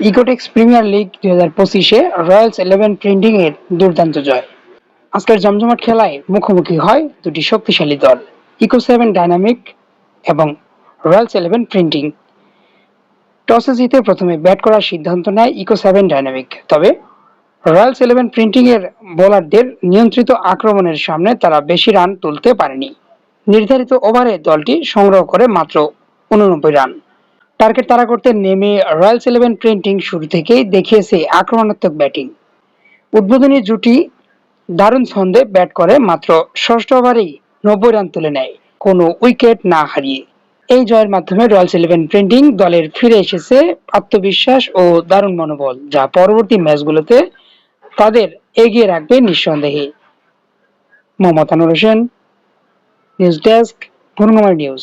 Ecotex premier league দুই হাজার পঁচিশে রয়্যালস ইলেভেন প্রিন্টিং এর দুর্দান্ত জয়। আজকের জমজমাট খেলায় মুখোমুখি হয় দুটি শক্তিশালী দল ইকো সেভেন ডাইনামিক এবং রয়্যালস ইলেভেন প্রিন্টিং টসে জিতে প্রথমে ব্যাট করার সিদ্ধান্ত নেয় ইকো সেভেন ডাইনামিক তবে রয়্যালস ইলেভেন প্রিন্টিং এর বোলারদের নিয়ন্ত্রিত আক্রমণের সামনে তারা বেশি রান তুলতে পারেনি। নির্ধারিত ওভারে দলটি সংগ্রহ করে মাত্র উননব্বই রান। টার্গেট তারা করতে নেমে রয়্যালস ইলেভেন প্রিন্টিং শুরু থেকেই দেখিয়েছে আক্রমণাত্মক ব্যাটিং উদ্বোধনী জুটি দারুণ ছন্দে ব্যাট করে মাত্র ষষ্ঠ ওভারেই নব্বই রান তুলে নেয়, কোনো উইকেট না হারিয়ে। এই জয়ের মাধ্যমে রয়্যালস ইলেভেন প্রিন্টিং দলের ফিরে এসেছে আত্মবিশ্বাস ও দারুণ মনোবল, যা পরবর্তী ম্যাচগুলোতে তাদের এগিয়ে রাখবে নিঃসন্দেহে। Anwar Hossain news desk Purnamoy news